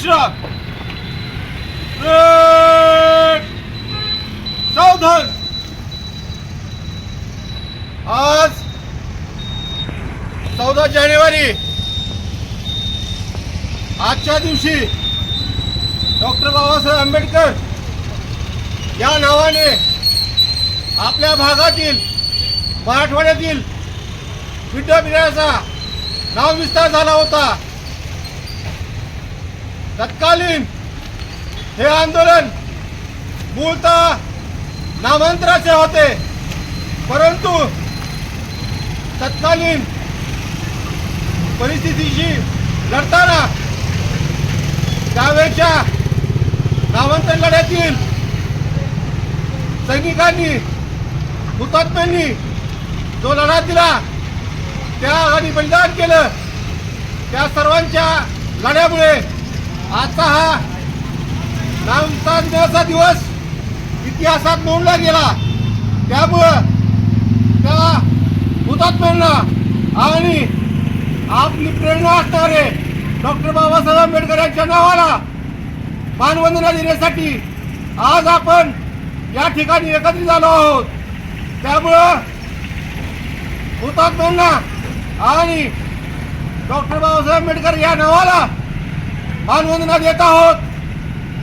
विश्राम सावधान आज चौदा जानेवारी. आजच्या दिवशी डॉक्टर बाबासाहेब आंबेडकर या नावाने आपल्या भागातील मराठवाड्यातील विद्यापीठाचा नाव विस्तार झाला होता. तत्कालीन हे आंदोलन मूळतः नामांतराचे होते. परंतु तत्कालीन परिस्थितीशी लढताना त्यावेळच्या नामांतर लढ्यातील सैनिकांनी हुतात्म्यांनी जो लढा दिला त्या आणि बलिदान केलं. त्या सर्वांच्या लढ्यामुळे आजचा हा नामता दिनाचा दिवस इतिहासात नोंदला गेला. त्यामुळं त्या हुतात्म्यांना आणि आपली प्रेरणा असणारे डॉक्टर बाबासाहेब आंबेडकर यांच्या नावाला मानवंदना देण्यासाठी आज आपण या ठिकाणी एकत्रित झालो आहोत. त्यामुळं हुतात्म्यांना आणि डॉक्टर बाबासाहेब आंबेडकर या नावाला मानवंदना देत आहोत.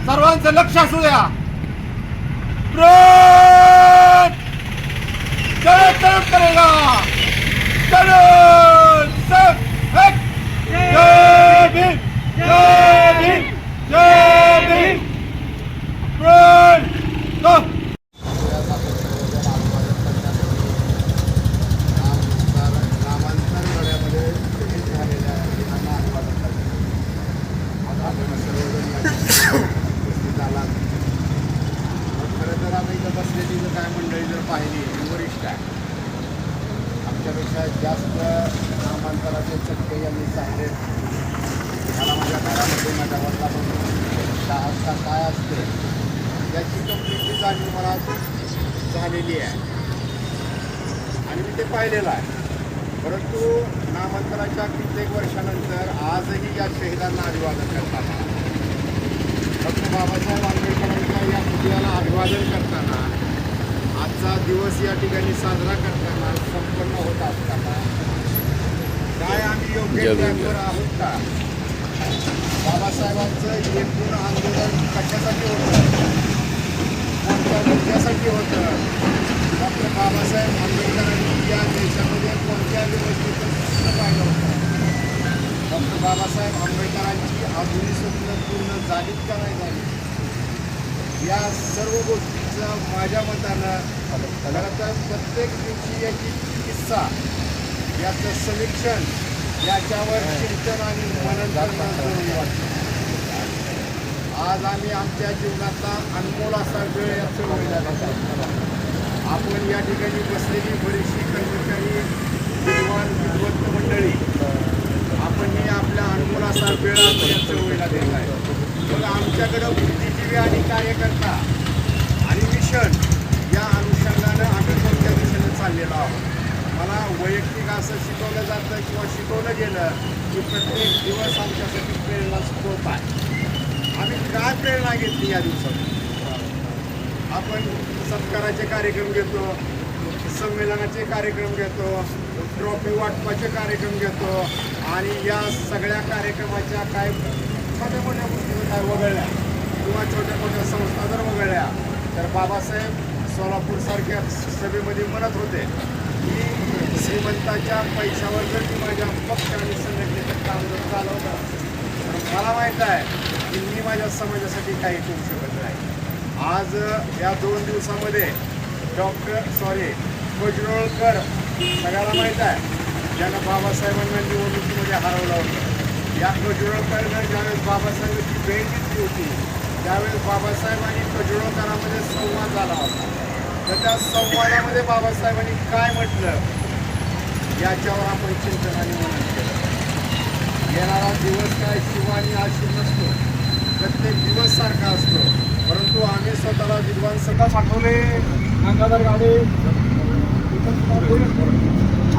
सर्वांचं लक्ष असू द्या. ब्रेक! जय करेगा चलो सब एक जय भीम जय भीम जय भीम ब्रेक! go! नामांतर लढ्यामध्ये शहीद झालेल्या लोकांना अभिवादन करतो आता आपण सर्वजण या ठिकाणी उपस्थित आलात मग खरं तर आता इथं बसलेली जर काय मंडळी जर पाहिली ही वरिष्ठ आहे आमच्यापेक्षा जास्त नामांतराचे चटके यांनी सांगले. मला माझ्या घरामध्ये माझ्या वडिलांपासून शाळा काय असते याची कंप्लीटली जाणीव मला झालेली आहे. आणि मी ते पाहिलेलं आहे. परंतु नामांतराच्या कित्येक वर्षानंतर आजही या शहीदांना अभिवादन करताना डॉक्टर बाबासाहेब आंबेडकरांच्या या पुतळ्याला अभिवादन करताना आजचा दिवस या ठिकाणी साजरा करताना संपन्न होत असताना. काय आम्ही योग्य ट्रॅकवर आहोत का? बाबासाहेबांचं एकूण आंदोलन कशासाठी होतं? कोणत्या मुद्द्यासाठी होतं? डॉक्टर बाबासाहेब आंबेडकरांनी या देशामध्ये कोणत्या व्यवस्थेचं पाहिलं होतं? डॉक्टर बाबासाहेब आंबेडकरांची आधुनिक स्वप्न पूर्ण झालीत का नाही झाली? या सर्व गोष्टीचा माझ्या मतानं खरं तर प्रत्येक दिवशी याची चिकित्सा याचं समीक्षण याच्यावर चिंतन आणि मनन आज आम्ही आमच्या जीवनाचा अनमोल असा वेळ याचं चळवळीला आपण या ठिकाणी बसलेली बरीचशी कमी विद्वान विद्वत्त मंडळी आपण ही आपल्या अनमोल असा वेळ आपण या चळवळीला देत आहे मग आमच्याकडं बुद्धिजीवी आणि कार्यकर्ता आणि मिशन या अनुषंगानं आम्ही कोणत्या दिशेने चाललेलो आहोत मला वैयक्तिक असं शिकवलं जातं किंवा शिकवलं गेलं की प्रत्येक दिवस आमच्यासाठी प्रेरणा स्रोत आहे. आम्ही काय प्रेरणा घेतली या दिवसात आपण सत्काराचे कार्यक्रम घेतो संमेलनाचे कार्यक्रम घेतो ट्रॉफी वाटपाचे कार्यक्रम घेतो आणि या सगळ्या कार्यक्रमाच्या काय छोट्या मोठ्या गोष्टी काय वगळल्या किंवा छोट्या मोठ्या संस्था जर वगळल्या तर बाबासाहेब सोलापूरसारख्या सभेमध्ये म्हणत होते की श्रीमंताच्या पैशावर जर मी माझ्या पक्ष आणि संघटनेचं काम जर चालवलं तर मला माहीत आहे की मी माझ्या समाजासाठी काही करू शकत नाही. आज या दोन दिवसामध्ये डॉक्टर सॉरी कोजरोळकर सगळ्याला माहीत आहे ज्यानं बाबासाहेबांना निवडणुकीमध्ये हरवलं होतं. या कोजरोळकरनं ज्यावेळेस बाबासाहेबांची भेट घेतली होती त्यावेळेस बाबासाहेब आणि कोजरोळकरांमध्ये संवाद झाला होता. तर त्या संवादामध्ये बाबासाहेबांनी काय म्हटलं? याच्यावर आपण चिंतन आणि मनन केलं. येणारा दिवस काय शिवानी आणि नसतो. प्रत्येक दिवस सारखा असतो. परंतु आम्ही स्वतःला विद्वान सगळं साठवले. गंगाधर गाडे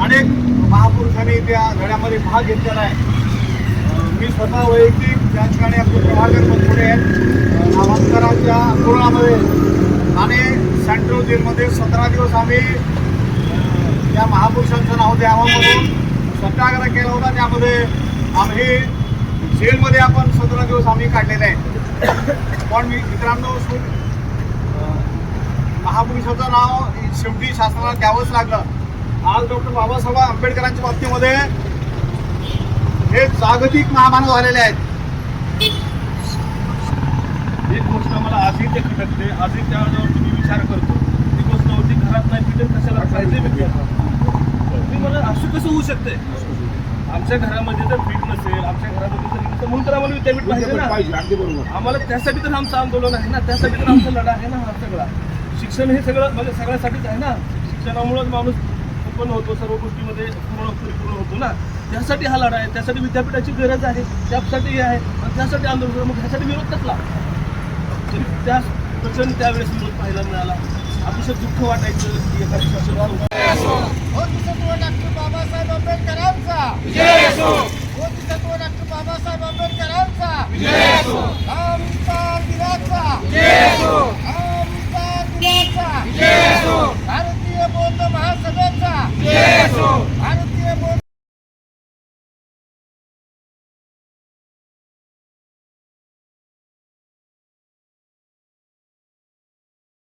अनेक महापुरुषांनी त्या धड्यामध्ये भाग घेतलेला आहे. मी स्वतः वैयक्तिक त्या ठिकाणी आपले प्रभाकर बनपुडे आहेत. आवाजकारांच्या आंदोलनामध्ये आणि सेंट्रल जेलमध्ये सतरा दिवस आम्ही अं, या महापुरुषांचं नाव द्यावं म्हणून सत्याग्रह केला होता. त्यामध्ये आम्ही जेलमध्ये आपण सतरा दिवस आम्ही काढलेले आहेत. पण मी मित्रांनो महापुरुषाचं नाव शेवटी शासनाला द्यावंच लागलं. आज डॉक्टर बाबासाहेब आंबेडकरांच्या बाबतीमध्ये हे जागतिक महामानव झालेले आहेत. एक गोष्ट मला आजही ते खटकते आजही त्यावर तुम्ही विचार करतो. ती गोष्ट होती घरात नाही पिटेल कशाला? पाहिजे मी मला असं कसं होऊ शकते आमच्या घरामध्ये जर पीठ नसेल आमच्या घरामध्ये जर नसेल, म्हणून तर आम्हाला विद्यापीठ पाहिजे ना. अगदी बरोबर. आम्हाला त्यासाठी तर आमचं आंदोलन आहे ना त्यासाठी तर आमचा लढा आहे ना हा सगळा. शिक्षण हे सगळं म्हणजे सगळ्यासाठीच आहे ना. शिक्षणामुळेच माणूस उत्पन्न होतो सर्व गोष्टीमध्ये पूर्ण परिपूर्ण होतो ना. त्यासाठी हा लढा आहे त्यासाठी विद्यापीठाची गरज आहे त्यासाठी हे आहे. आणि त्यासाठी आंदोलन. मग ह्यासाठी विरोध कसला? तरी त्या प्रचंड त्यावेळेस विरोध पाहायला मिळाला. अतिशय दुःख वाटायचं की एका शासनावर बोधिसत्व डॉक्टर बाबासाहेब आंबेडकरांचा डॉक्टर बाबासाहेब आंबेडकरांचा.